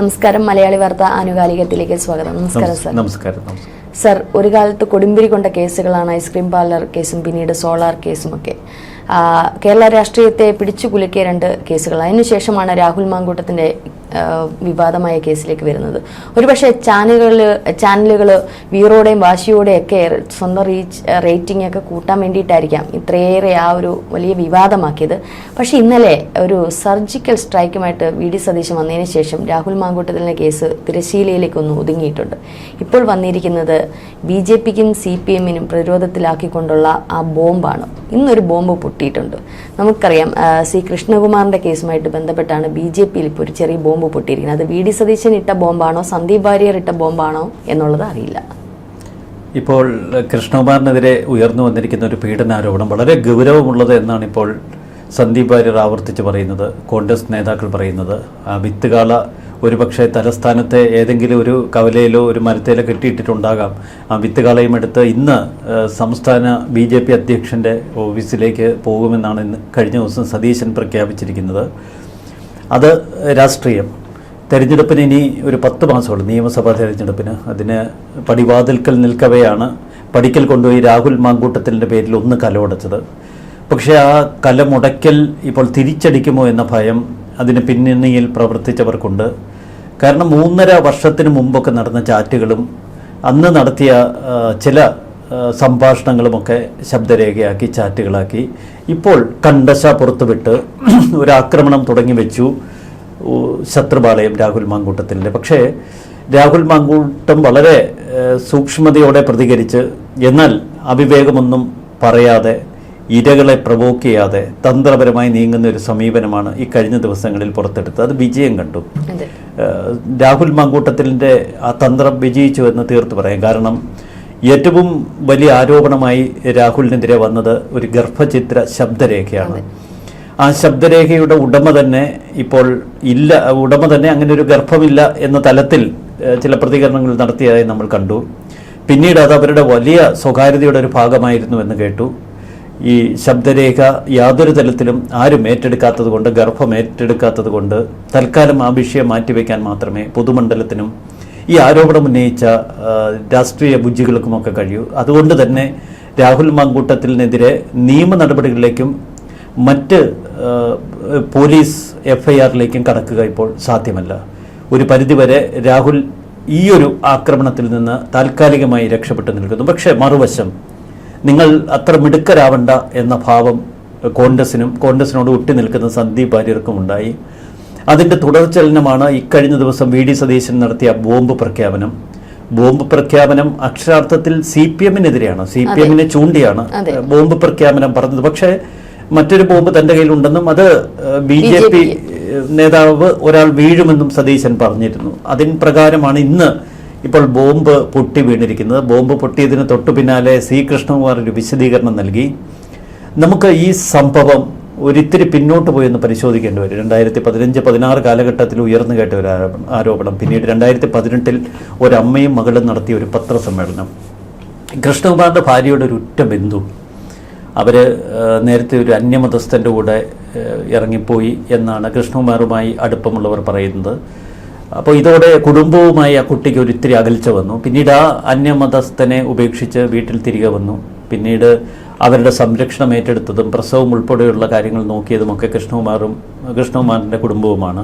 നമസ്കാരം. മലയാളി വാർത്ത ആനുകാലികത്തിലേക്ക് സ്വാഗതം. നമസ്കാരം സർ. നമസ്കാരം സർ ഒരു കാലത്ത് കൊടുമ്പിരി കൊണ്ട കേസുകളാണ് ഐസ്ക്രീം പാർലർ കേസും പിന്നീട് സോളാർ കേസും ഒക്കെ. കേരള രാഷ്ട്രീയത്തെ പിടിച്ചു കുലുക്കിയ രണ്ട് കേസുകൾ. അതിനുശേഷമാണ് രാഹുൽ മാങ്കൂട്ടത്തിന്റെ വിവാദമായ കേസിലേക്ക് വരുന്നത്. ഒരുപക്ഷെ ചാനലുകൾ ചാനലുകൾ വീറോടെയും വാശിയോടെയും ഒക്കെ സ്വന്തം റീച്ച് റേറ്റിംഗ് ഒക്കെ കൂട്ടാൻ വേണ്ടിയിട്ടായിരിക്കാം ഇത്രയേറെ ആ ഒരു വലിയ വിവാദമാക്കിയത്. പക്ഷേ ഇന്നലെ ഒരു സർജിക്കൽ സ്ട്രൈക്കുമായിട്ട് വി ഡി സതീശൻ വന്നതിന് ശേഷം രാഹുൽ മാങ്കൂട്ടത്തിലെ കേസ് തിരശീലയിലേക്ക് ഒന്ന് ഒതുങ്ങിയിട്ടുണ്ട്. ഇപ്പോൾ വന്നിരിക്കുന്നത് ബി ജെ പിക്കും സി പി എമ്മിനും പ്രതിരോധത്തിലാക്കിക്കൊണ്ടുള്ള ആ ബോംബാണ്. ഇന്നൊരു ബോംബ് പൊട്ടിയിട്ടുണ്ട്. നമുക്കറിയാം സി കൃഷ്ണകുമാറിന്റെ കേസുമായിട്ട് ബന്ധപ്പെട്ടാണ് ബി ജെ പിയിൽ ഇപ്പോൾ ഒരു ചെറിയ ബോംബ് പൊട്ടിയിരിക്കുന്നത്. അത് വി ഡി സതീശൻ ഇട്ട ബോംബാണോ സന്ദീപ് വാര്യർ ഇട്ട ബോംബാണോ എന്നുള്ളത് അറിയില്ല. ഇപ്പോൾ കൃഷ്ണകുമാറിനെതിരെ ഉയർന്നു വന്നിരിക്കുന്ന ഒരു പീഡനാരോപണം വളരെ ഗൗരവമുള്ളത് എന്നാണ് ഇപ്പോൾ സന്ദീപ് വാര്യർ ആവർത്തിച്ച് പറയുന്നത് കോൺഗ്രസ് നേതാക്കൾ പറയുന്നത്. വിത്തുകാള ഒരുപക്ഷെ തലസ്ഥാനത്തെ ഏതെങ്കിലും ഒരു കവലയിലോ ഒരു മരത്തേലോ കെട്ടിയിട്ടിട്ടുണ്ടാകാം. ആ വിത്തുകളയും എടുത്ത് ഇന്ന് സംസ്ഥാന ബി ജെ പി അധ്യക്ഷന്റെ ഓഫീസിലേക്ക് പോകുമെന്നാണ് ഇന്ന് കഴിഞ്ഞ ദിവസം സതീശൻ പ്രഖ്യാപിച്ചിരിക്കുന്നത്. അത് രാഷ്ട്രീയം. തെരഞ്ഞെടുപ്പിന് ഇനി ഒരു പത്ത് മാസമുള്ളൂ. നിയമസഭാ തെരഞ്ഞെടുപ്പിന് അതിന് പടിവാതിൽക്കൽ നിൽക്കവെയാണ് പടിക്കൽ കൊണ്ടുപോയി രാഹുൽ മാങ്കൂട്ടത്തിന്റെ പേരിൽ ഒന്ന് കലമുടച്ചത് പക്ഷേ ആ കലമുടയ്ക്കൽ ഇപ്പോൾ തിരിച്ചടിക്കുമോ എന്ന ഭയം അതിന് പിന്നണിയിൽ പ്രവർത്തിച്ചവർക്കുണ്ട്. കാരണം മൂന്നര വർഷത്തിന് മുമ്പൊക്കെ നടന്ന ചാറ്റുകളും അന്ന് നടത്തിയ ചില സംഭാഷണങ്ങളുമൊക്കെ ശബ്ദരേഖയാക്കി ചാറ്റുകളാക്കി. ഇപ്പോൾ കണ്ടശ പുറത്തുവിട്ട് ഒരു ആക്രമണം തുടങ്ങി വെച്ചു ശത്രുപാളയം രാഹുൽ മാങ്കൂട്ടത്തിന്റെ പക്ഷേ രാഹുൽ മാങ്കൂട്ടം വളരെ സൂക്ഷ്മതയോടെ പ്രതികരിച്ച് എന്നാൽ അവിവേകമൊന്നും പറയാതെ ഇരകളെ പ്രവോക്ക് ചെയ്യാതെ തന്ത്രപരമായി നീങ്ങുന്ന ഒരു സമീപനമാണ് ഈ കഴിഞ്ഞ ദിവസങ്ങളിൽ പുറത്തെടുത്തത്. അത് വിജയം കണ്ടു. രാഹുൽ മങ്കൂട്ടത്തിലിന്റെ ആ തന്ത്രം വിജയിച്ചു എന്ന് തീർത്ത് പറയാം. കാരണം ഏറ്റവും വലിയ ആരോപണമായി രാഹുലിനെതിരെ വന്നത് ഒരു ഗർഭചിത്ര ശബ്ദരേഖയാണ്. ആ ശബ്ദരേഖയുടെ ഉടമ തന്നെ ഇപ്പോൾ ഇല്ല ഉടമ തന്നെ അങ്ങനെ ഒരു ഗർഭമില്ല എന്ന തലത്തിൽ ചില പ്രതികരണങ്ങൾ നടത്തിയതായി നമ്മൾ കണ്ടു. പിന്നീട് അത് അവരുടെ വലിയ സ്വകാര്യതയുടെ ഒരു ഭാഗമായിരുന്നു എന്ന് കേട്ടു. ഈ ശബ്ദരേഖ യാതൊരു തലത്തിലും ആരും ഏറ്റെടുക്കാത്തത് കൊണ്ട് ഗർഭം ഏറ്റെടുക്കാത്തത് കൊണ്ട് തൽക്കാലം ആ വിഷയം മാറ്റിവെക്കാൻ മാത്രമേ പൊതുമണ്ഡലത്തിനും ഈ ആരോപണം ഉന്നയിച്ച രാഷ്ട്രീയ ബുദ്ധികൾക്കുമൊക്കെ കഴിയൂ. അതുകൊണ്ട് തന്നെ രാഹുൽ മാങ്കൂട്ടത്തിനെതിരെ നിയമ നടപടികളിലേക്കും മറ്റ് പോലീസ് എഫ്ഐആറിലേക്കും കടക്കുക ഇപ്പോൾ സാധ്യമല്ല. ഒരു പരിധിവരെ രാഹുൽ ഈ ഒരു ആക്രമണത്തിൽ നിന്ന് താൽക്കാലികമായി രക്ഷപ്പെട്ടു നിൽക്കുന്നു. പക്ഷേ മറുവശം നിങ്ങൾ അത്ര മിടുക്കരാവണ്ട എന്ന ഭാവം കോൺഗ്രസിനും കോൺഗ്രസിനോട് ഒട്ടി നിൽക്കുന്ന സന്ദീപ് വാര്യർക്കും ഉണ്ടായി. അതിന്റെ തുടർചലനമാണ് ഇക്കഴിഞ്ഞ ദിവസം വി ഡി സതീശൻ നടത്തിയ ബോംബ് പ്രഖ്യാപനം. ബോംബ് പ്രഖ്യാപനം അക്ഷരാർത്ഥത്തിൽ സി പി എമ്മിനെതിരെയാണ്. സി പി എമ്മിനെ ചൂണ്ടിയാണ് ബോംബ് പ്രഖ്യാപനം പറഞ്ഞത്. പക്ഷേ മറ്റൊരു ബോംബ് തന്റെ കയ്യിലുണ്ടെന്നും അത് ബി ജെ പി. നേതാവ് ഒരാൾ വീഴുമെന്നും സതീശൻ പറഞ്ഞിരുന്നു. അതിൻ പ്രകാരമാണ് ഇന്ന് ഇപ്പോൾ ബോംബ് പൊട്ടി വീണിരിക്കുന്നത്. ബോംബ് പൊട്ടിയതിന് തൊട്ടു പിന്നാലെ സി കൃഷ്ണകുമാർ ഒരു വിശദീകരണം നൽകി. നമുക്ക് ഈ സംഭവം ഒരിത്തിരി പിന്നോട്ട് പോയി ഒന്ന് പരിശോധിക്കേണ്ടി വരും. രണ്ടായിരത്തി പതിനഞ്ച് പതിനാറ് കാലഘട്ടത്തിൽ ഉയർന്നു കേട്ട ഒരു ആരോപണം- പിന്നീട് രണ്ടായിരത്തി പതിനെട്ടിൽ ഒരമ്മയും മകളും നടത്തിയ ഒരു പത്രസമ്മേളനം. കൃഷ്ണകുമാറിന്റെ ഭാര്യയുടെ ഒരു ഉറ്റ ബന്ധു. അവർ നേരത്തെ ഒരു അന്യമതസ്ഥന്റെ കൂടെ ഇറങ്ങിപ്പോയി എന്നാണ് കൃഷ്ണകുമാറുമായി അടുപ്പമുള്ളവർ പറയുന്നത്. അപ്പോൾ ഇതോടെ കുടുംബവുമായി ആ കുട്ടിക്ക് ഒരിത്തിരി അകൽച്ച വന്നു. പിന്നീട് ആ അന്യമതസ്ഥനെ ഉപേക്ഷിച്ച് വീട്ടിൽ തിരികെ വന്നു. പിന്നീട് അവരുടെ സംരക്ഷണം ഏറ്റെടുത്തതും പ്രസവം ഉൾപ്പെടെയുള്ള കാര്യങ്ങൾ നോക്കിയതുമൊക്കെ കൃഷ്ണകുമാറും കൃഷ്ണകുമാറിന്റെ കുടുംബവുമാണ്.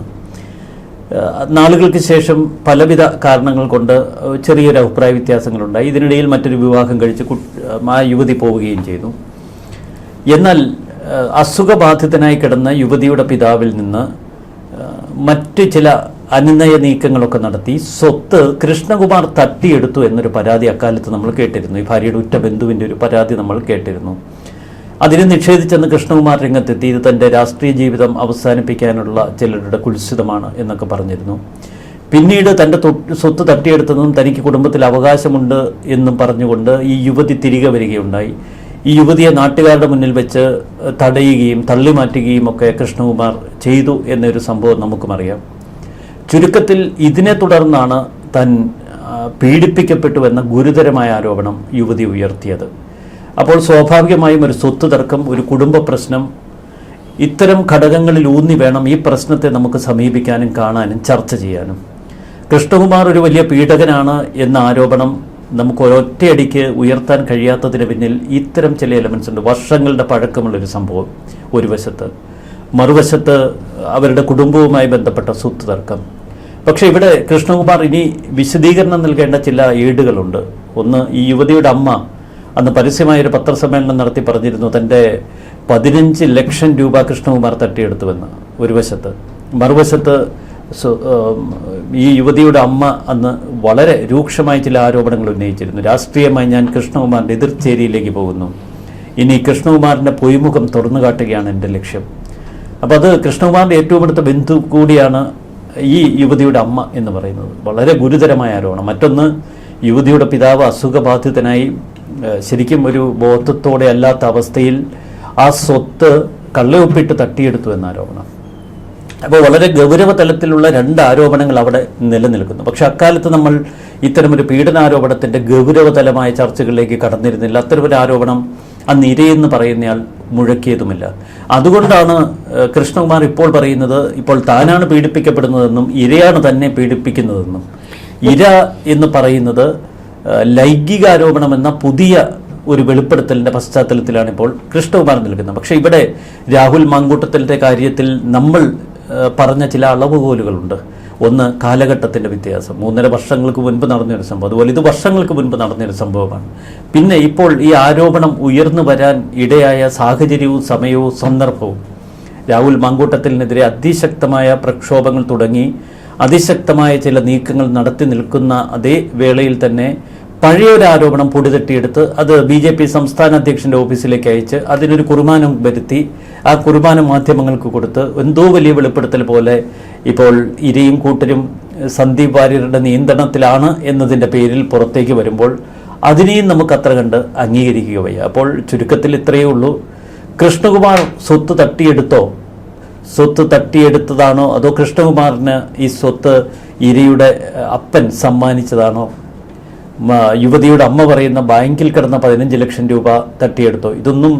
നാളുകൾക്ക് ശേഷം പലവിധ കാരണങ്ങൾ കൊണ്ട് ചെറിയൊരു അഭിപ്രായ വ്യത്യാസങ്ങളുണ്ടായി. ഇതിനിടയിൽ മറ്റൊരു വിവാഹം കഴിച്ച് ആ യുവതി പോവുകയും ചെയ്തു. എന്നാൽ അസുഖബാധിതനായി കിടന്ന യുവതിയുടെ പിതാവിൽ നിന്ന് മറ്റ് ചില അനുനയ നീക്കങ്ങളൊക്കെ നടത്തി സ്വത്ത് കൃഷ്ണകുമാർ തട്ടിയെടുത്തു എന്നൊരു പരാതി അക്കാലത്ത് നമ്മൾ കേട്ടിരുന്നു. ഈ ഭാര്യയുടെ ഉറ്റ ബന്ധുവിന്റെ ഒരു പരാതി നമ്മൾ കേട്ടിരുന്നു. അതിനെ നിഷേധിച്ചെന്ന് കൃഷ്ണകുമാർ രംഗത്തെത്തി. ഇത് തന്റെ രാഷ്ട്രീയ ജീവിതം അവസാനിപ്പിക്കാനുള്ള ചിലരുടെ കുൽസിതമാണ് എന്നൊക്കെ പറഞ്ഞിരുന്നു. പിന്നീട് തന്റെ സ്വത്ത് തട്ടിയെടുത്തതും തനിക്ക് കുടുംബത്തിൽ അവകാശമുണ്ട് എന്നും പറഞ്ഞുകൊണ്ട് ഈ യുവതി തിരികെ വരികയുണ്ടായി. ഈ യുവതിയെ നാട്ടുകാരുടെ മുന്നിൽ വെച്ച് തടയുകയും തള്ളിമാറ്റുകയും ഒക്കെ കൃഷ്ണകുമാർ ചെയ്തു എന്നൊരു സംഭവം നമുക്കും അറിയാം. ചുരുക്കത്തിൽ ഇതിനെ തുടർന്നാണ് താൻ പീഡിപ്പിക്കപ്പെട്ടുവെന്ന ഗുരുതരമായ ആരോപണം യുവതി ഉയർത്തിയത്. അപ്പോൾ സ്വാഭാവികമായും ഒരു സ്വത്ത് തർക്കം ഒരു കുടുംബ പ്രശ്നം ഇത്തരം ഘടകങ്ങളിൽ ഊന്നി വേണം ഈ പ്രശ്നത്തെ നമുക്ക് സമീപിക്കാനും കാണാനും ചർച്ച ചെയ്യാനും. കൃഷ്ണകുമാർ ഒരു വലിയ പീഡകനാണ് എന്ന ആരോപണം നമുക്ക് ഒരൊറ്റയടിക്ക് ഉയർത്താൻ കഴിയാത്തതിന് പിന്നിൽ ഇത്തരം ചില എലമെൻസ് ഉണ്ട്. വർഷങ്ങളുടെ പഴക്കമുള്ളൊരു സംഭവം ഒരു വശത്ത്. മറുവശത്ത് അവരുടെ കുടുംബവുമായി ബന്ധപ്പെട്ട സ്വത്ത് തർക്കം. പക്ഷേ ഇവിടെ കൃഷ്ണകുമാർ ഇനി വിശദീകരണം നൽകേണ്ട ചില ഏടുകളുണ്ട്. ഒന്ന് ഈ യുവതിയുടെ അമ്മ അന്ന് പരസ്യമായ ഒരു പത്രസമ്മേളനം നടത്തി പറഞ്ഞിരുന്നു തന്റെ പതിനഞ്ച് ലക്ഷം രൂപ കൃഷ്ണകുമാർ തട്ടിയെടുത്തുവെന്ന് ഒരു വശത്ത്. മറുവശത്ത് ഈ യുവതിയുടെ അമ്മ അന്ന് വളരെ രൂക്ഷമായ ചില ആരോപണങ്ങൾ ഉന്നയിച്ചിരുന്നു. രാഷ്ട്രീയമായി ഞാൻ കൃഷ്ണകുമാറിന്റെ എതിർച്ചേരിയിലേക്ക് പോകുന്നു. ഇനി കൃഷ്ണകുമാറിന്റെ പൊയ്മുഖം തുറന്നു കാട്ടുകയാണ് എന്റെ ലക്ഷ്യം. അപ്പോൾ അത് കൃഷ്ണകുമാറിന്റെ ഏറ്റവും അടുത്ത ബന്ധു കൂടിയാണ് ഈ യുവതിയുടെ അമ്മ എന്ന് പറയുന്നത് വളരെ ഗുരുതരമായ ആരോപണം. മറ്റൊന്ന് യുവതിയുടെ പിതാവ് അസുഖബാധിതനായി ശരിക്കും ഒരു ബോധത്തോടെ അല്ലാത്ത അവസ്ഥയിൽ ആ സ്വത്ത് കള്ളയൊപ്പിട്ട് തട്ടിയെടുത്തു എന്ന ആരോപണം. അപ്പോൾ വളരെ ഗൗരവ തലത്തിലുള്ള രണ്ട് ആരോപണങ്ങൾ അവിടെ നിലനിൽക്കുന്നു. പക്ഷെ അക്കാലത്ത് നമ്മൾ ഇത്തരമൊരു പീഡനാരോപണത്തിന്റെ ഗൗരവതലമായ ചർച്ചകളിലേക്ക് കടന്നിരുന്നില്ല. അത്തരമൊരു ആരോപണം അന്ന് ഇരയെന്ന് പറയുന്നയാൾ മുഴക്കിയതുമില്ല. അതുകൊണ്ടാണ് കൃഷ്ണകുമാർ ഇപ്പോൾ പറയുന്നത് ഇപ്പോൾ താനാണ് പീഡിപ്പിക്കപ്പെടുന്നതെന്നും ഇരയാണ് തന്നെ പീഡിപ്പിക്കുന്നതെന്നും. ഇര എന്ന് പറയുന്നത് ലൈംഗികാരോപണം എന്ന പുതിയ ഒരു വെളിപ്പെടുത്തലിന്റെ പശ്ചാത്തലത്തിലാണ് ഇപ്പോൾ കൃഷ്ണകുമാർ നിൽക്കുന്നത്. പക്ഷേ ഇവിടെ രാഹുൽ മാങ്കൂട്ടത്തിന്റെ കാര്യത്തിൽ നമ്മൾ പറഞ്ഞ ചില അളവുകോലുകളുണ്ട്. ഒന്ന് കാലഘട്ടത്തിന്റെ വ്യത്യാസം മൂന്നര വർഷങ്ങൾക്ക് മുൻപ് നടന്നൊരു സംഭവം അതുപോലെ ഇത് വർഷങ്ങൾക്ക് മുൻപ് നടന്നൊരു സംഭവമാണ്. പിന്നെ ഇപ്പോൾ ഈ ആരോപണം ഉയർന്നു വരാൻ ഇടയായ സാഹചര്യവും സമയവും സന്ദർഭവും. രാഹുൽ മാങ്കൂട്ടത്തിനെതിരെ അതിശക്തമായ പ്രക്ഷോഭങ്ങൾ തുടങ്ങി അതിശക്തമായ ചില നീക്കങ്ങൾ നടത്തി നിൽക്കുന്ന അതേ വേളയിൽ തന്നെ പഴയൊരു ആരോപണം പൊടിതട്ടിയെടുത്ത് അത് ബി ജെ പി സംസ്ഥാന അധ്യക്ഷന്റെ ഓഫീസിലേക്ക് അയച്ച് അതിനൊരു കുർബാനം വരുത്തി ആ കുർബാന മാധ്യമങ്ങൾക്ക് കൊടുത്ത് എന്തോ വലിയ വെളിപ്പെടുത്തൽ പോലെ ഇപ്പോൾ ഇരയും കൂട്ടരും സന്ദീപ് വാര്യരുടെ നിയന്ത്രണത്തിലാണ് എന്നതിന്റെ പേരിൽ പുറത്തേക്ക് വരുമ്പോൾ അതിനെയും നമുക്ക് അത്ര കണ്ട് അംഗീകരിക്കുക വയ്യ. അപ്പോൾ ചുരുക്കത്തിൽ ഇത്രയേ ഉള്ളൂ. കൃഷ്ണകുമാർ സ്വത്ത് തട്ടിയെടുത്തോ? സ്വത്ത് തട്ടിയെടുത്തതാണോ? അതോ കൃഷ്ണകുമാറിന് ഈ സ്വത്ത് ഇരയുടെ അപ്പൻ സമ്മാനിച്ചതാണോ? യുവതിയുടെ അമ്മ പറയുന്ന ബാങ്കിൽ കിടന്ന പതിനഞ്ച് ലക്ഷം രൂപ തട്ടിയെടുത്തോ? ഇതൊന്നും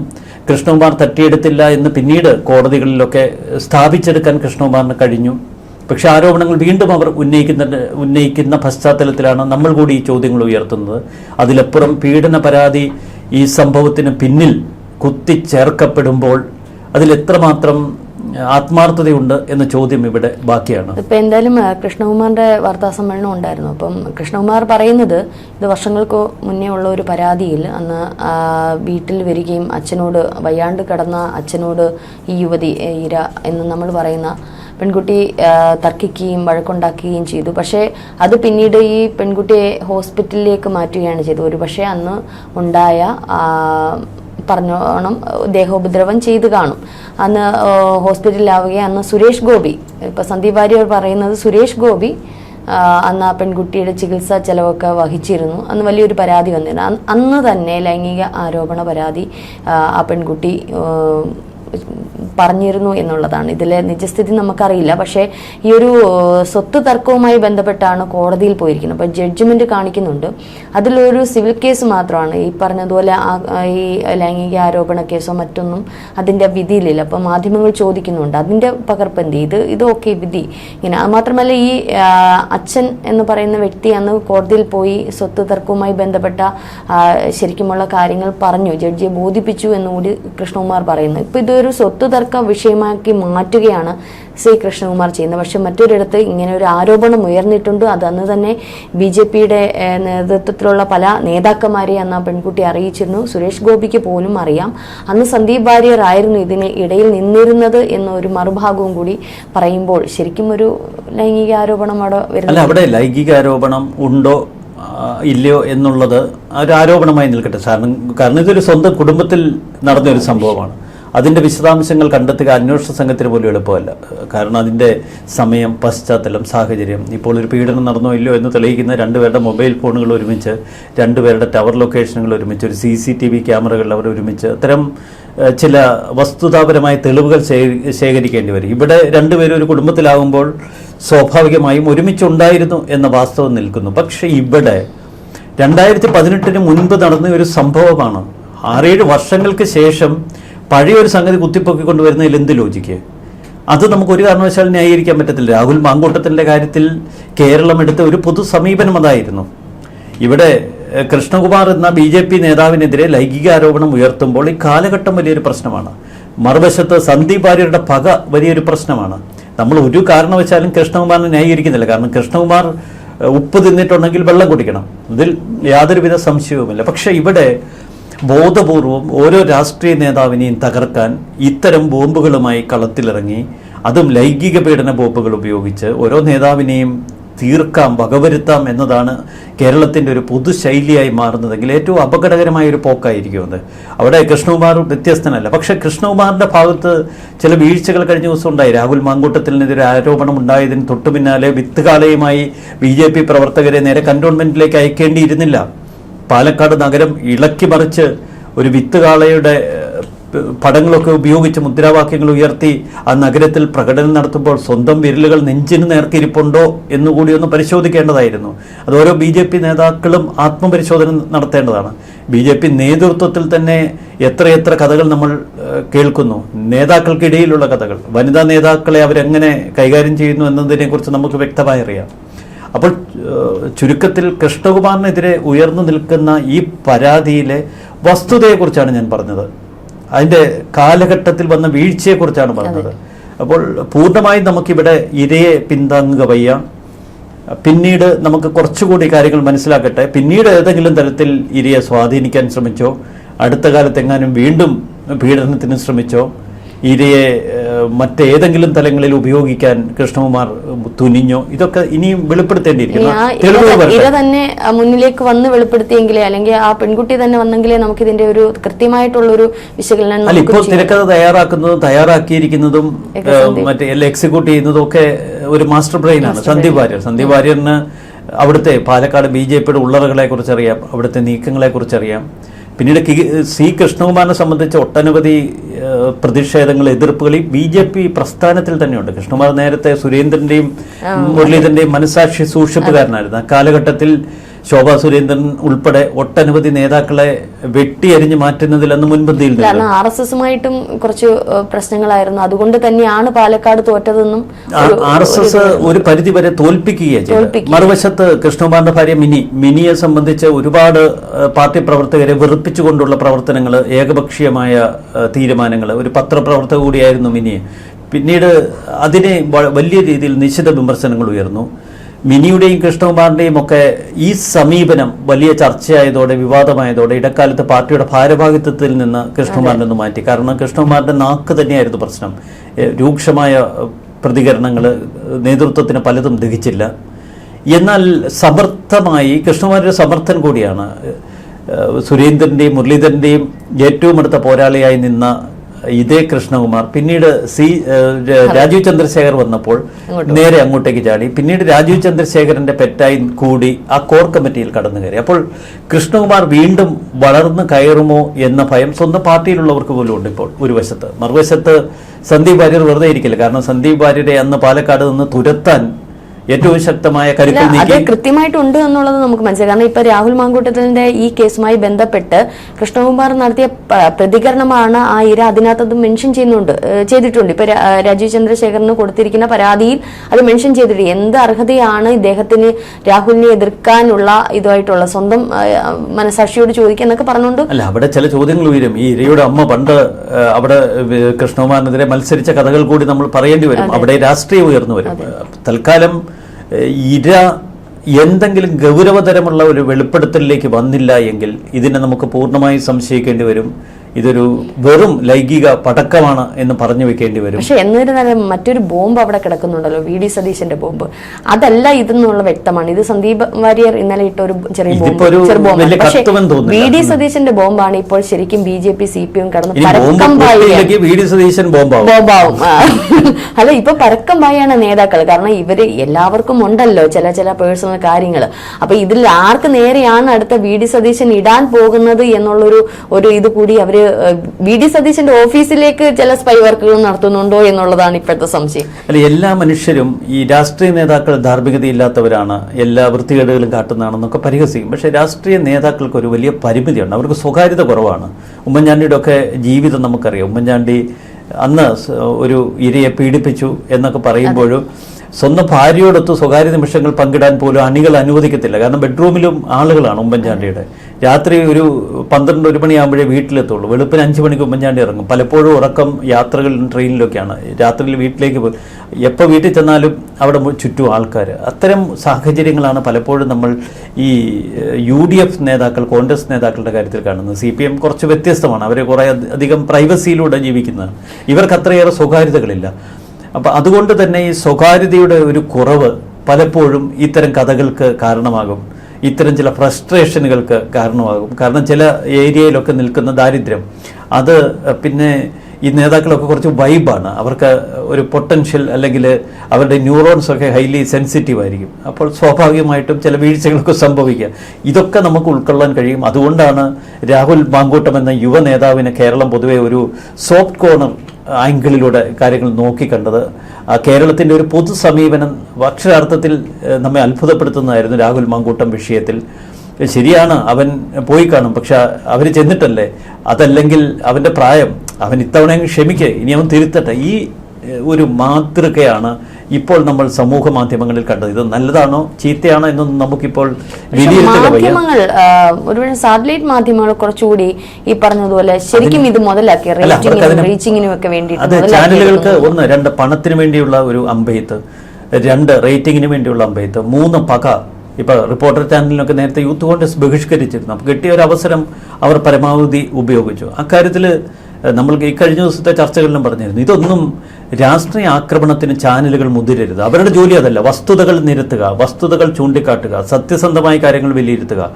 കൃഷ്ണകുമാർ തട്ടിയെടുത്തില്ല എന്ന് പിന്നീട് കോടതികളിലൊക്കെ സ്ഥാപിച്ചെടുക്കാൻ കൃഷ്ണകുമാറിന് കഴിഞ്ഞു. പക്ഷെ ആരോപണങ്ങൾ വീണ്ടും അവർ ഉന്നയിക്കുന്ന ഉന്നയിക്കുന്ന പശ്ചാത്തലത്തിലാണ് നമ്മൾ കൂടി ഈ ചോദ്യങ്ങൾ ഉയർത്തുന്നത്. അതിലപ്പുറം പീഡന പരാതി ഈ സംഭവത്തിന് പിന്നിൽ കുത്തിച്ചേർക്കപ്പെടുമ്പോൾ അതിൽ എത്രമാത്രം ആത്മാർത്ഥതയുണ്ട് എന്ന ചോദ്യം ഇവിടെ ബാക്കിയാണ്. ഇപ്പൊ എന്തായാലും കൃഷ്ണകുമാറിന്റെ വാർത്താ സമ്മേളനം ഉണ്ടായിരുന്നു. അപ്പം കൃഷ്ണകുമാർ പറയുന്നത് ഇത് വർഷങ്ങൾക്ക് മുന്നേ ഉള്ള ഒരു പരാതിയിൽ അന്ന് വീട്ടിൽ വരികയും അച്ഛനോട് വയ്യാണ്ട് കിടന്ന അച്ഛനോട് ഈ യുവതി ഇര എന്ന് നമ്മൾ പറയുന്ന പെൺകുട്ടി തർക്കിക്കുകയും വഴക്കുണ്ടാക്കുകയും ചെയ്തു. പക്ഷേ അത് പിന്നീട് ഈ പെൺകുട്ടിയെ ഹോസ്പിറ്റലിലേക്ക് മാറ്റുകയാണ് ചെയ്തത്. ഒരു പക്ഷേ അന്ന് ഉണ്ടായ പറഞ്ഞോണം ദേഹോപദ്രവം ചെയ്ത് കാണും. അന്ന് ഹോസ്പിറ്റലിലാവുകയും അന്ന് സുരേഷ് ഗോപി ഇപ്പം സന്ദീപ് വാര്യർ പറയുന്നത് സുരേഷ് ഗോപി അന്ന് ആ പെൺകുട്ടിയുടെ ചികിത്സാ ചെലവൊക്കെ വഹിച്ചിരുന്നു. അന്ന് വലിയൊരു പരാതി വന്നിരുന്നു. അന്ന് തന്നെ ലൈംഗിക ആരോപണ പരാതി ആ, പെൺകുട്ടി പറഞ്ഞിരുന്നു എന്നുള്ളതാണ്. ഇതിലെ നിജസ്ഥിതി നമുക്കറിയില്ല. പക്ഷേ ഈ ഒരു സ്വത്ത് തർക്കവുമായി ബന്ധപ്പെട്ടാണ് കോടതിയിൽ പോയിരിക്കുന്നത്. അപ്പോൾ ജഡ്ജ്മെന്റ് കാണിക്കുന്നുണ്ട്. അതിലൊരു സിവിൽ കേസ് മാത്രമാണ്. ഈ പറഞ്ഞതുപോലെ ഈ ലൈംഗിക ആരോപണ കേസോ മറ്റൊന്നും അതിന്റെ വിധിയിലില്ല. അപ്പോൾ മാധ്യമങ്ങൾ ചോദിക്കുന്നുണ്ട്. അതിന്റെ പകർപ്പ് എന്ത് ഇത് ഇത് ഓക്കെ വിധി. ഇങ്ങനെ അത് മാത്രമല്ല ഈ അച്ഛൻ എന്ന് പറയുന്ന വ്യക്തി അന്ന് കോടതിയിൽ പോയി സ്വത്ത് തർക്കവുമായി ബന്ധപ്പെട്ട ശരിക്കുമുള്ള കാര്യങ്ങൾ പറഞ്ഞു. ജഡ്ജിയെ ബോധിപ്പിച്ചു എന്നുകൂടി കൃഷ്ണകുമാർ പറയുന്നു. ഇപ്പൊ ഇതൊരു സ്വത്ത് തർക്ക വിഷയമാക്കി മാറ്റുകയാണ് സി കൃഷ്ണകുമാർ ചെയ്യുന്നത്. പക്ഷെ മറ്റൊരിടത്ത് ഇങ്ങനെ ഒരു ആരോപണം ഉയർന്നിട്ടുണ്ട്. അത് അന്ന് തന്നെ ബി ജെ പിയുടെ നേതൃത്വത്തിലുള്ള പല നേതാക്കന്മാരെ അന്ന് ആ പെൺകുട്ടി അറിയിച്ചിരുന്നു. സുരേഷ് ഗോപിക്ക് പോലും അറിയാം. അന്ന് സന്ദീപ് വാര്യർ ആയിരുന്നു ഇതിന് ഇടയിൽ നിന്നിരുന്നത് എന്ന ഒരു മറുഭാഗവും കൂടി പറയുമ്പോൾ ശരിക്കും ഒരു ലൈംഗിക ആരോപണം അവിടെ വരുന്നത് അവിടെ ലൈംഗിക ആരോപണം ഉണ്ടോ ഇല്ലയോ എന്നുള്ളത് ഒരു ആരോപണമായി നിൽക്കട്ടെ കാരണം കാരണം ഇതൊരു സ്വന്തം കുടുംബത്തിൽ നടന്ന ഒരു സംഭവമാണ്. അതിന്റെ വിശദാംശങ്ങൾ കണ്ടെത്തുക അന്വേഷണ സംഘത്തിന് പോലും എളുപ്പമല്ല. കാരണം അതിന്റെ സമയം പശ്ചാത്തലം സാഹചര്യം ഇപ്പോൾ ഒരു പീഡനം നടന്നോ ഇല്ലയോ എന്ന് തെളിയിക്കുന്ന രണ്ടുപേരുടെ മൊബൈൽ ഫോണുകൾ ഒരുമിച്ച് രണ്ടുപേരുടെ ടവർ ലൊക്കേഷനുകൾ ഒരുമിച്ച് ഒരു സി സി ടി വി ക്യാമറകൾ അവർ ഒരുമിച്ച് അത്തരം ചില വസ്തുതാപരമായ തെളിവുകൾ ശേഖരിക്കേണ്ടി വരും. ഇവിടെ രണ്ടുപേരും ഒരു കുടുംബത്തിലാകുമ്പോൾ സ്വാഭാവികമായും ഒരുമിച്ചുണ്ടായിരുന്നു എന്ന വാസ്തവം നിൽക്കുന്നു. പക്ഷേ ഇവിടെ രണ്ടായിരത്തി പതിനെട്ടിന് മുൻപ് നടന്ന ഒരു സംഭവമാണ്. ആറേഴ് വർഷങ്ങൾക്ക് ശേഷം പഴയ ഒരു സംഗതി കുത്തിപ്പൊക്കി കൊണ്ടുവരുന്നതിൽ എന്ത് ലോജിക്ക് അത് നമുക്ക് ഒരു കാരണവശാലും ന്യായീകരിക്കാൻ പറ്റത്തില്ല. രാഹുൽ മാങ്കൂട്ടത്തിന്റെ കാര്യത്തിൽ കേരളം എടുത്ത ഒരു പൊതു സമീപനം അതായിരുന്നു. ഇവിടെ കൃഷ്ണകുമാർ എന്ന ബി ജെ പി നേതാവിനെതിരെ ലൈംഗിക ആരോപണം ഉയർത്തുമ്പോൾ ഈ കാലഘട്ടം വലിയൊരു പ്രശ്നമാണ്. മറുവശത്ത് സന്ദീപ് ആര്യരുടെ പക വലിയൊരു പ്രശ്നമാണ്. നമ്മൾ ഒരു കാരണവശാലും കൃഷ്ണകുമാറിനെ ന്യായീകരിക്കുന്നില്ല. കാരണം കൃഷ്ണകുമാർ ഉപ്പ് തിന്നിട്ടുണ്ടെങ്കിൽ വെള്ളം കുടിക്കണം. ഇതിൽ യാതൊരുവിധ സംശയവുമില്ല. പക്ഷേ ഇവിടെ ബോധപൂർവം ഓരോ രാഷ്ട്രീയ നേതാവിനെയും തകർക്കാൻ ഇത്തരം ബോംബുകളുമായി കളത്തിലിറങ്ങി അതും ലൈംഗിക പീഡന ബോംബുകൾ ഉപയോഗിച്ച് ഓരോ നേതാവിനെയും തീർക്കാം വകവരുത്താം എന്നതാണ് കേരളത്തിന്റെ ഒരു പൊതുശൈലിയായി മാറുന്നതെങ്കിൽ ഏറ്റവും അപകടകരമായ ഒരു പോക്കായിരിക്കും അത്. അവിടെ കൃഷ്ണകുമാർ വ്യത്യസ്തനല്ല. പക്ഷെ കൃഷ്ണകുമാറിന്റെ ഭാഗത്ത് ചില വീഴ്ചകൾ കഴിഞ്ഞ ദിവസം ഉണ്ടായി. രാഹുൽ മാങ്കൂട്ടത്തിനെതിരെ ആരോപണം ഉണ്ടായതിന് തൊട്ടു പിന്നാലെ വിത്തുകാലയുമായി ബി ജെ പി പ്രവർത്തകരെ നേരെ കന്റോൺമെന്റിലേക്ക് അയക്കേണ്ടിയിരുന്നില്ല. പാലക്കാട് നഗരം ഇളക്കി മറിച്ച് ഒരു വിത്തുകാളയുടെ പടങ്ങളൊക്കെ ഉപയോഗിച്ച് മുദ്രാവാക്യങ്ങൾ ഉയർത്തി ആ നഗരത്തിൽ പ്രകടനം നടത്തുമ്പോൾ സ്വന്തം വിരലുകൾ നെഞ്ചിന് നേർക്കിരിപ്പുണ്ടോ എന്നുകൂടി ഒന്ന് പരിശോധിക്കേണ്ടതായിരുന്നു. അത് ഓരോ ബി ജെ പി നേതാക്കളും ആത്മപരിശോധന നടത്തേണ്ടതാണ്. ബി ജെ പി നേതൃത്വത്തിൽ തന്നെ എത്രയെത്ര കഥകൾ നമ്മൾ കേൾക്കുന്നു. നേതാക്കൾക്കിടയിലുള്ള കഥകൾ. വനിതാ നേതാക്കളെ അവരെങ്ങനെ കൈകാര്യം ചെയ്യുന്നു എന്നതിനെക്കുറിച്ച് നമുക്ക് വ്യക്തമായി അറിയാം. അപ്പോൾ ചുരുക്കത്തിൽ കൃഷ്ണകുമാറിനെതിരെ ഉയർന്നു നിൽക്കുന്ന ഈ പരാതിയിലെ വസ്തുതയെക്കുറിച്ചാണ് ഞാൻ പറഞ്ഞത്. അതിന്റെ കാലഘട്ടത്തിൽ വന്ന വീഴ്ചയെക്കുറിച്ചാണ് പറഞ്ഞത്. അപ്പോൾ പൂർണമായും നമുക്കിവിടെ ഇരയെ പിന്താങ്ങുക വയ്യ. പിന്നീട് നമുക്ക് കുറച്ചുകൂടി കാര്യങ്ങൾ മനസ്സിലാക്കട്ടെ. പിന്നീട് ഏതെങ്കിലും തരത്തിൽ ഇരയെ സ്വാധീനിക്കാൻ ശ്രമിച്ചോ അടുത്ത കാലത്തെങ്ങാനും വീണ്ടും പീഡനത്തിന് ശ്രമിച്ചോ ഇരയെ മറ്റേതെങ്കിലും തലങ്ങളിൽ ഉപയോഗിക്കാൻ കൃഷ്ണകുമാർ തുനിഞ്ഞോ ഇതൊക്കെ ഇനിയും ഇനി വെളിപ്പെടുത്തേണ്ടിയിരിക്കുന്നു ഇര. തന്നെ മുന്നിലേക്ക് വന്ന് വെളിപ്പെടുത്തിയെങ്കിലേ അല്ലെങ്കിൽ ആ പെൺകുട്ടി തന്നെ വന്നെങ്കിലേ നമുക്ക് ഇതിന്റെ ഒരു കൃത്യമായിട്ടുള്ള ഒരു വിശകലനം അല്ല ഇപ്പോൾ. തിരക്കഥ തയ്യാറാക്കുന്നതും തയ്യാറാക്കിയിരിക്കുന്നതും. മറ്റേ എക്സിക്യൂട്ട് ചെയ്യുന്നതും ഒക്കെ ഒരു മാസ്റ്റർ ബ്രെയിൻ ആണ് സന്ദീപ് വാര്യർ സന്ദീപ് വാര്യറിന് അവിടുത്തെ പാലക്കാട് ബി ജെ പിയുടെ ഉള്ളറകളെ കുറിച്ചറിയാം അവിടുത്തെ നീക്കങ്ങളെ കുറിച്ച് അറിയാം പിന്നീട് കി- സി കൃഷ്ണകുമാറിനെ സംബന്ധിച്ച് ഒട്ടനവധി പ്രതിഷേധങ്ങൾ എതിർപ്പുകൾ ഈ ബി ജെ പി പ്രസ്ഥാനത്തിൽ തന്നെയുണ്ട്. കൃഷ്ണകുമാർ നേരത്തെ സുരേന്ദ്രന്റെയും മുരളീധരന്റെയും മനസാക്ഷി സൂക്ഷിപ്പുകാരനായിരുന്നു. ആ കാലഘട്ടത്തിൽ ശോഭാ സുരേന്ദ്രൻ ഉൾപ്പെടെ ഒട്ടനവധി നേതാക്കളെ വെട്ടിയരിഞ്ഞു മാറ്റുന്നതിൽ അന്ന് മുൻപന്തിയിൽ കാരണം ആർ എസ് എസുമായിട്ടും കുറച്ച് പ്രശ്നങ്ങളായിരുന്നു. അതുകൊണ്ട് തന്നെയാണ് പാലക്കാട് തോറ്റതെന്നും ആർ എസ് എസ് ഒരു പരിധി വരെ തോൽപ്പിക്കുകയാണ് മറുവശത്ത് കൃഷ്ണകുമാറിന്റെ ഭാര്യ മിനി മിനിയെ സംബന്ധിച്ച് ഒരുപാട് പാർട്ടി പ്രവർത്തകരെ വെറുപ്പിച്ചുകൊണ്ടുള്ള പ്രവർത്തനങ്ങൾ ഏകപക്ഷീയമായ തീരുമാനങ്ങൾ ഒരു പത്രപ്രവർത്തക കൂടിയായിരുന്നു മിനിയെ. പിന്നീട് അതിനെ വലിയ രീതിയിൽ നിശ്ചിത വിമർശനങ്ങൾ ഉയർന്നു. മിനിയുടെയും കൃഷ്ണകുമാറിന്റെയും ഒക്കെ ഈ സമീപനം വലിയ ചർച്ചയായതോടെ വിവാദമായതോടെ ഇടക്കാലത്ത് പാർട്ടിയുടെ ഭാരവാഹിത്വത്തിൽ നിന്ന് കൃഷ്ണകുമാറിനെ ഒന്ന് മാറ്റി. കാരണം കൃഷ്ണകുമാറിന്റെ നാക്ക് തന്നെയായിരുന്നു പ്രശ്നം. രൂക്ഷമായ പ്രതികരണങ്ങൾ നേതൃത്വത്തിന് പലതും ദഹിച്ചില്ല. എന്നാൽ സമർത്ഥമായി കൃഷ്ണകുമാരൊരു സമർത്ഥൻ കൂടിയാണ് സുരേന്ദ്രന്റെയും സുരേന്ദ്രന്റെയും മുരളീധരന്റെയും ഏറ്റവും അടുത്ത പോരാളിയായി നിന്ന ഇതേ കൃഷ്ണകുമാർ പിന്നീട് സി രാജീവ് ചന്ദ്രശേഖർ വന്നപ്പോൾ നേരെ അങ്ങോട്ടേക്ക് ചാടി. പിന്നീട് രാജീവ് ചന്ദ്രശേഖരന്റെ പെറ്റായി കൂടി ആ കോർ കമ്മിറ്റിയിൽ കടന്നു കയറി. അപ്പോൾ കൃഷ്ണകുമാർ വീണ്ടും വളർന്നു കയറുമോ എന്ന ഭയം സ്വന്തം പാർട്ടിയിലുള്ളവർക്ക് പോലും ഉണ്ട് ഇപ്പോൾ ഒരു വശത്ത്. മറുവശത്ത് സന്ദീപ് വാര്യർ വെറുതെ ഇരിക്കില്ല. കാരണം സന്ദീപ് വാര്യരെ അന്ന് പാലക്കാട് നിന്ന് തുരത്താൻ ഏറ്റവും ശക്തമായ കരുക്കൾ അത് ഉണ്ട് കൃത്യമായിട്ടുണ്ട് എന്നുള്ളത് നമുക്ക് മനസ്സിലാക്കാം കാരണം ഇപ്പൊ രാഹുൽ മാങ്കൂട്ടത്തിന്റെ ഈ കേസുമായി ബന്ധപ്പെട്ട് കൃഷ്ണകുമാർ നടത്തിയ പ്രതികരണമാണ് ആ ഇര അതിനകത്ത് മെൻഷൻ ചെയ്യുന്നുണ്ട് ചെയ്തിട്ടുണ്ട്. ഇപ്പൊ രാജീവ് ചന്ദ്രശേഖറിന് കൊടുത്തിരിക്കുന്ന പരാതിയിൽ അത് മെൻഷൻ ചെയ്തിട്ടുണ്ട്. എന്ത് അർഹതയാണ് ഇദ്ദേഹത്തിന് രാഹുലിനെ എതിർക്കാനുള്ള ഇതുമായിട്ടുള്ള സ്വന്തം മനസാക്ഷിയോട് ചോദിക്കുക എന്നൊക്കെ പറഞ്ഞുകൊണ്ട്? അല്ല അവിടെ ചില ചോദ്യങ്ങൾ ഉയരും. ഈ ഇരയുടെ അമ്മ പണ്ട് അവിടെ കൃഷ്ണകുമാറിനെതിരെ മത്സരിച്ച കഥകൾ കൂടി നമ്മൾ പറയേണ്ടി വരും. അവിടെ രാഷ്ട്രീയം ഉയർന്നു വരും. തൽക്കാലം ഇര എന്തെങ്കിലും ഗൗരവതരമുള്ള ഒരു വെളിപ്പെടുത്തലിലേക്ക് വന്നില്ല എങ്കിൽ ഇതിനെ നമുക്ക് പൂർണമായി സംശയിക്കേണ്ടി വരും. ഇതൊരു വെറും ലൈംഗിക പടക്കമാണ് എന്ന് പറഞ്ഞു വെക്കേണ്ടി വരും. പക്ഷെ എന്നിരുന്നാലും മറ്റൊരു ബോംബ് അവിടെ കിടക്കുന്നുണ്ടല്ലോ വി ഡി സതീശന്റെ ബോംബ്. അതല്ല ഇതെന്നുള്ള വ്യക്തമാണ്. ഇത് സന്ദീപ് വാര്യർ ഇന്നലെ ഇട്ട ഒരു ചെറിയ ബോംബ് പക്ഷേ. വി ഡി സതീശന്റെ ബോംബാണ് ഇപ്പോൾ ശരിക്കും B J P C P M കടന്ന് വി ഡി സതീശൻ ബോംബാവും. ബോംബാവും. അല്ല ഇപ്പൊ പരക്കം പായാണ് നേതാക്കൾ കാരണം ഇവർ എല്ലാവർക്കും ഉണ്ടല്ലോ ചില ചില പേഴ്സണൽ കാര്യങ്ങൾ അപ്പൊ ഇതിൽ ആർക്ക് നേരെയാണ് അടുത്ത വി ഡി സതീശൻ ഇടാൻ പോകുന്നത് എന്നുള്ളൊരു ഒരു ഇത് കൂടി അവർ വി ഡി സതീശന്റെ ഓഫീസിലേക്ക് ചില സ്പൈ വർക്കുകൾ നടത്തുന്നുണ്ടോ എന്നുള്ളതാണ് ഇപ്പോഴത്തെ സംശയം. അല്ല എല്ലാ മനുഷ്യരും ഈ രാഷ്ട്രീയ നേതാക്കൾ ധാർമ്മികതയില്ലാത്തവരാണ്. എല്ലാ വൃത്തികേടുകളും കാട്ടുന്നതാണെന്നൊക്കെ പരിഹസിക്കും. പക്ഷേ രാഷ്ട്രീയ നേതാക്കൾക്ക് ഒരു വലിയ പരിമിതിയുണ്ട്. അവർക്ക് സ്വകാര്യത കുറവാണ്. ഉമ്മൻചാണ്ടിയുടെ ഒക്കെ ജീവിതം നമുക്കറിയാം. ഉമ്മൻചാണ്ടി അന്ന് ഒരു ഇരയെ പീഡിപ്പിച്ചു എന്നൊക്കെ പറയുമ്പോഴും സ്വന്തം ഭാര്യയോടൊത്ത് സ്വകാര്യ നിമിഷങ്ങൾ പങ്കിടാൻ പോലും അണികൾ അനുവദിക്കത്തില്ല. കാരണം ബെഡ്റൂമിലും ആളുകളാണ് ഉമ്മൻചാണ്ടിയുടെ. രാത്രി ഒരു പന്ത്രണ്ട് ഒരു മണിയാകുമ്പോഴേ വീട്ടിലെത്തുള്ളൂ. വെളുപ്പിന് അഞ്ച് മണിക്ക് ഉമ്മൻചാണ്ടി ഇറങ്ങും. പലപ്പോഴും ഉറക്കം യാത്രകളിലും ട്രെയിനിലൊക്കെയാണ്. രാത്രിയിൽ വീട്ടിലേക്ക് പോകും എപ്പോൾ വീട്ടിൽ ചെന്നാലും അവിടെ ചുറ്റും ആൾക്കാർ അത്തരം സാഹചര്യങ്ങളാണ് പലപ്പോഴും നമ്മൾ ഈ യു ഡി എഫ് നേതാക്കൾ കോൺഗ്രസ് നേതാക്കളുടെ കാര്യത്തിൽ കാണുന്നത്. സി പി എം കുറച്ച് വ്യത്യസ്തമാണ്. അവർ കുറേ അധി- അധികം പ്രൈവസിയിലൂടെ ജീവിക്കുന്നതാണ്. ഇവർക്ക് അത്രയേറെ സ്വകാര്യതകളില്ല. അപ്പം അതുകൊണ്ട് തന്നെ ഈ സ്വകാര്യതയുടെ ഒരു കുറവ് പലപ്പോഴും ഇത്തരം കഥകൾക്ക് കാരണമാകും. ഇത്തരം ചില ഫ്രസ്ട്രേഷനുകൾക്ക് കാരണമാകും. കാരണം ചില ഏരിയയിലൊക്കെ നിൽക്കുന്ന ദാരിദ്ര്യം അത് പിന്നെ ഈ നേതാക്കളൊക്കെ കുറച്ച് വൈബാണ്. അവർക്ക് ഒരു പൊട്ടൻഷ്യൽ അല്ലെങ്കിൽ അവരുടെ ന്യൂറോൺസ് ഒക്കെ ഹൈലി സെൻസിറ്റീവ് ആയിരിക്കും. അപ്പോൾ സ്വാഭാവികമായിട്ടും ചില വീഴ്ചകളൊക്കെ സംഭവിക്കുക. ഇതൊക്കെ നമുക്ക് ഉൾക്കൊള്ളാൻ കഴിയും. അതുകൊണ്ടാണ് രാഹുൽ മാങ്കൂട്ടം എന്ന യുവ നേതാവിന് കേരളം പൊതുവെ ഒരു സോഫ്റ്റ് കോർണർ ആംഗിളിലൂടെ കാര്യങ്ങൾ നോക്കിക്കണ്ടത്. കേരളത്തിന്റെ ഒരു പൊതു സമീപനം അക്ഷരാർത്ഥത്തിൽ നമ്മെ അത്ഭുതപ്പെടുത്തുന്നതായിരുന്നു രാഹുൽ മാങ്കൂട്ടം വിഷയത്തിൽ. ശരിയാണ് അവൻ പോയി കാണും പക്ഷെ അവർ ചെന്നിട്ടല്ലേ? അതല്ലെങ്കിൽ അവന്റെ പ്രായം അവൻ ഇത്തവണ ക്ഷമിക്കുക ഇനി അവൻ തിരുത്തട്ടെ. ഈ ഒരു മാതൃകയാണ് ഇപ്പോൾ നമ്മൾ സമൂഹ മാധ്യമങ്ങളിൽ കണ്ടത്. ഇത് നല്ലതാണോ? ചീത്തയാണോ? എന്നൊന്നും നമുക്കിപ്പോൾ മാധ്യമങ്ങൾ ആ, ഒരുപക്ഷെ സാറ്റലൈറ്റ് മാധ്യമങ്ങൾ കുറച്ചുകൂടി ഈ പറഞ്ഞതുപോലെ ശരിക്കും ഇത് മുതലാക്കി റീച്ചിങ്ങിനും ഒക്കെ ചാനലുകൾക്ക് ഒന്ന് രണ്ട് പണത്തിന് വേണ്ടിയുള്ള ഒരു അമ്പെയ്ത്ത് രണ്ട് റേറ്റിംഗിന് വേണ്ടിയുള്ള അമ്പെയ്ത്ത് മൂന്ന് പക. ഇപ്പൊ റിപ്പോർട്ടർ ചാനലിനൊക്കെ നേരത്തെ യൂത്ത് കോൺഗ്രസ് ബഹിഷ്കരിച്ചിരുന്നു. അപ്പോൾ കിട്ടിയ ഒരു അവസരം അവർ പരമാവധി ഉപയോഗിച്ചു. അക്കാര്യത്തിൽ നമ്മൾക്ക് ഈ കഴിഞ്ഞ ദിവസത്തെ ചർച്ചകളിലും പറഞ്ഞിരുന്നു. ഇതൊന്നും രാഷ്ട്രീയ ആക്രമണത്തിന് ചാനലുകൾ മുതിരരുത്. അവരുടെ ജോലി അതല്ല. വസ്തുതകൾ നിരത്തുക വസ്തുതകൾ ചൂണ്ടിക്കാട്ടുക സത്യസന്ധമായ കാര്യങ്ങൾ വിലയിരുത്തുക.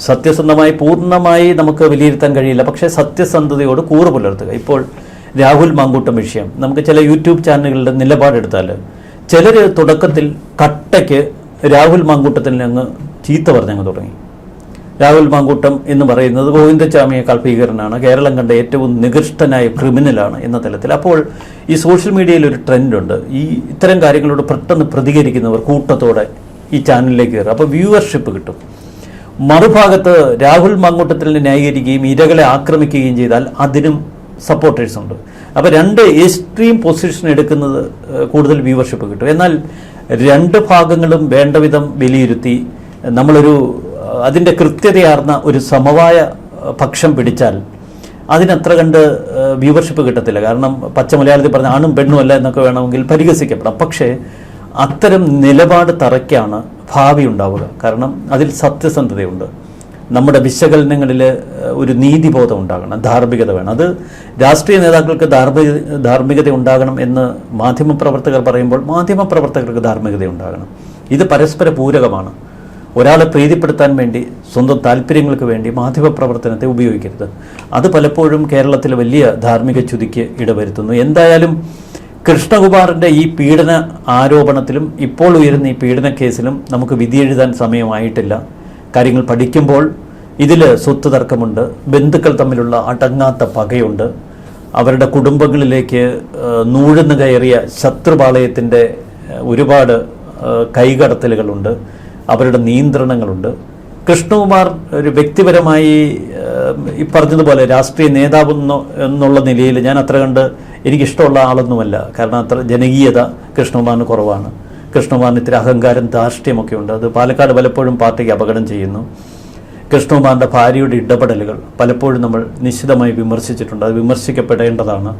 സത്യസന്ധമായി പൂർണമായി നമുക്ക് വിലയിരുത്താൻ കഴിയില്ല. പക്ഷേ സത്യസന്ധതയോട് കൂറ് പുലർത്തുക. ഇപ്പോൾ രാഹുൽ മാങ്കൂട്ടം വിഷയം. നമുക്ക് ചില യൂട്യൂബ് ചാനലുകളുടെ നിലപാടെടുത്താൽ ചിലർ തുടക്കത്തിൽ കട്ടയ്ക്ക് രാഹുൽ മാങ്കൂട്ടത്തിൽ അങ്ങ് ചീത്ത പറഞ്ഞങ്ങ് തുടങ്ങി. രാഹുൽ മാങ്കൂട്ടം എന്ന് പറയുന്നത് ഗോവിന്ദസ്വാമിയേക്കാൾ ഭീകരനാണ് കേരളം കണ്ട ഏറ്റവും നികൃഷ്ടനായ ക്രിമിനലാണ് എന്ന തലത്തിൽ. അപ്പോൾ ഈ സോഷ്യൽ മീഡിയയിൽ ഒരു ട്രെൻഡുണ്ട്. ഈ ഇത്തരം കാര്യങ്ങളോട് പെട്ടെന്ന് പ്രതികരിക്കുന്നവർ കൂട്ടത്തോടെ ഈ ചാനലിലേക്ക് കയറും അപ്പോൾ വ്യൂവർഷിപ്പ് കിട്ടും. മറുഭാഗത്ത് രാഹുൽ മാങ്കൂട്ടത്തിനെ ന്യായീകരിക്കുകയും ഇരകളെ ആക്രമിക്കുകയും ചെയ്താൽ അതിനും സപ്പോർട്ടേഴ്സ് ഉണ്ട്. അപ്പോൾ രണ്ട് എക്സ്ട്രീം പൊസിഷൻ എടുക്കുന്നത് കൂടുതൽ വ്യൂവർഷിപ്പ് കിട്ടും. എന്നാൽ രണ്ട് ഭാഗങ്ങളും വേണ്ട വിധം വിലയിരുത്തി നമ്മളൊരു അതിന്റെ കൃത്യതയാർന്ന ഒരു സമവായ പക്ഷം പിടിച്ചാൽ അതിനത്ര കണ്ട് വ്യൂവർഷിപ്പ് കിട്ടത്തില്ല. കാരണം പച്ച മലയാളത്തിൽ പറഞ്ഞ ആണും പെണ്ണും അല്ല എന്നൊക്കെ വേണമെങ്കിൽ പരിഹസിക്കപ്പെടാം. പക്ഷേ അത്തരം നിലപാട് തറയ്ക്കാണ് ഭാവി ഉണ്ടാവുക. കാരണം അതിൽ സത്യസന്ധതയുണ്ട്. നമ്മുടെ വിശകലനങ്ങളിൽ ഒരു നീതിബോധം ഉണ്ടാകണം ധാർമ്മികത വേണം. അത് രാഷ്ട്രീയ നേതാക്കൾക്ക് ധാർമ്മിക ധാർമ്മികത ഉണ്ടാകണം എന്ന് മാധ്യമപ്രവർത്തകർ പറയുമ്പോൾ മാധ്യമപ്രവർത്തകർക്ക് ധാർമ്മികത ഉണ്ടാകണം. ഇത് പരസ്പര പൂരകമാണ്. ഒരാളെ പ്രീതിപ്പെടുത്താൻ വേണ്ടി സ്വന്തം താല്പര്യങ്ങൾക്ക് വേണ്ടി മാധ്യമപ്രവർത്തനത്തെ ഉപയോഗിക്കരുത്. അത് പലപ്പോഴും കേരളത്തിൽ വലിയ ധാർമ്മിക ചുതിക്ക് ഇടവരുത്തുന്നു. എന്തായാലും കൃഷ്ണകുമാറിന്റെ ഈ പീഡന ആരോപണത്തിലും ഇപ്പോൾ ഉയരുന്ന ഈ പീഡന കേസിലും നമുക്ക് വിധി എഴുതാൻ സമയമായിട്ടില്ല. കാര്യങ്ങൾ പഠിക്കുമ്പോൾ ഇതിൽ സ്വത്ത് തർക്കമുണ്ട് ബന്ധുക്കൾ തമ്മിലുള്ള അടങ്ങാത്ത പകയുണ്ട്. അവരുടെ കുടുംബങ്ങളിലേക്ക് നൂഴുന്നു കയറിയ ശത്രുപാളയത്തിന്റെ ഒരുപാട് കൈകടത്തലുകളുണ്ട്. അവരുടെ നിയന്ത്രണങ്ങളുണ്ട്. കൃഷ്ണകുമാർ ഒരു വ്യക്തിപരമായി ഈ പറഞ്ഞതുപോലെ രാഷ്ട്രീയ നേതാവ് എന്നുള്ള നിലയിൽ ഞാൻ അത്ര കണ്ട് എനിക്കിഷ്ടമുള്ള ആളൊന്നുമല്ല. കാരണം അത്ര ജനകീയത കൃഷ്ണകുമാറിന് കുറവാണ്. കൃഷ്ണകുമാറിന് ഇത്തിരി അഹങ്കാരം ധാർഷ്ട്യമൊക്കെ ഉണ്ട്. അത് പാലക്കാട് പലപ്പോഴും പാർട്ടിക്ക് അപകടം ചെയ്യുന്നു. കൃഷ്ണകുമാറിന്റെ ഭാര്യയുടെ ഇടപെടലുകൾ പലപ്പോഴും നമ്മൾ നിശ്ചിതമായി വിമർശിച്ചിട്ടുണ്ട്. അത് വിമർശിക്കപ്പെടേണ്ടതാണ്.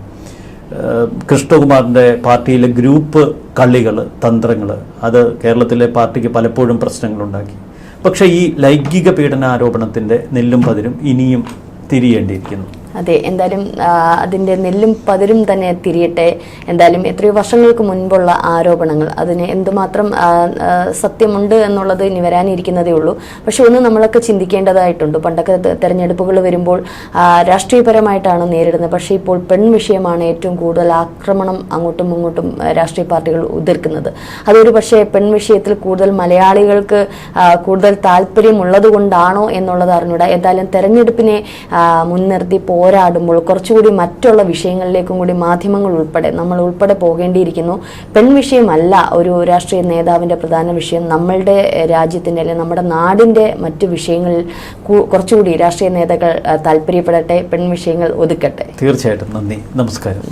കൃഷ്ണകുമാറിന്റെ പാർട്ടിയിലെ ഗ്രൂപ്പ് കളികൾ തന്ത്രങ്ങൾ അത് കേരളത്തിലെ പാർട്ടിക്ക് പലപ്പോഴും പ്രശ്നങ്ങളുണ്ടാക്കി. പക്ഷേ ഈ ലൈംഗിക പീഡന ആരോപണത്തിന്റെ നെല്ലും പതിരും ഇനിയും തിരിയേണ്ടിയിരിക്കുന്നു. അതെ എന്തായാലും അതിന്റെ നെല്ലും പതിരും തന്നെ തിരിയട്ടെ. എന്തായാലും എത്രയോ വർഷങ്ങൾക്ക് മുൻപുള്ള ആരോപണങ്ങൾ. അതിന് എന്തുമാത്രം സത്യമുണ്ട് എന്നുള്ളത് ഇനി വരാനിരിക്കുന്നതേ ഉള്ളൂ. പക്ഷെ ഒന്ന് നമ്മളൊക്കെ ചിന്തിക്കേണ്ടതായിട്ടുണ്ട്. പണ്ടൊക്കെ തെരഞ്ഞെടുപ്പുകൾ വരുമ്പോൾ രാഷ്ട്രീയപരമായിട്ടാണ് നേരിടുന്നത്. പക്ഷേ ഇപ്പോൾ പെൺ വിഷയമാണ് ഏറ്റവും കൂടുതൽ ആക്രമണം അങ്ങോട്ടും ഇങ്ങോട്ടും രാഷ്ട്രീയ പാർട്ടികൾ ഉതിർക്കുന്നത്. അതൊരു പക്ഷേ പെൺ വിഷയത്തിൽ കൂടുതൽ മലയാളികൾക്ക് കൂടുതൽ താല്പര്യമുള്ളത് കൊണ്ടാണോ എന്നുള്ളത് അറിഞ്ഞൂടാ. എന്തായാലും തെരഞ്ഞെടുപ്പിനെ മുൻനിർത്തി മുൻനിർത്തി പോരാടുമ്പോൾ കുറച്ചുകൂടി മറ്റുള്ള വിഷയങ്ങളിലേക്കും കൂടി മാധ്യമങ്ങൾ ഉൾപ്പെടെ നമ്മൾ ഉൾപ്പെടെ പോകേണ്ടിയിരിക്കുന്നു. പെൺ വിഷയമല്ല ഒരു രാഷ്ട്രീയ നേതാവിന്റെ പ്രധാന വിഷയം. നമ്മളുടെ രാജ്യത്തിന്റെ അല്ലെങ്കിൽ നമ്മുടെ നാടിന്റെ മറ്റു വിഷയങ്ങളിൽ കുറച്ചുകൂടി രാഷ്ട്രീയ നേതാക്കൾ താല്പര്യപ്പെടട്ടെ പെൺ വിഷയങ്ങൾ ഒതുക്കട്ടെ. തീർച്ചയായിട്ടും. നന്ദി. നമസ്കാരം.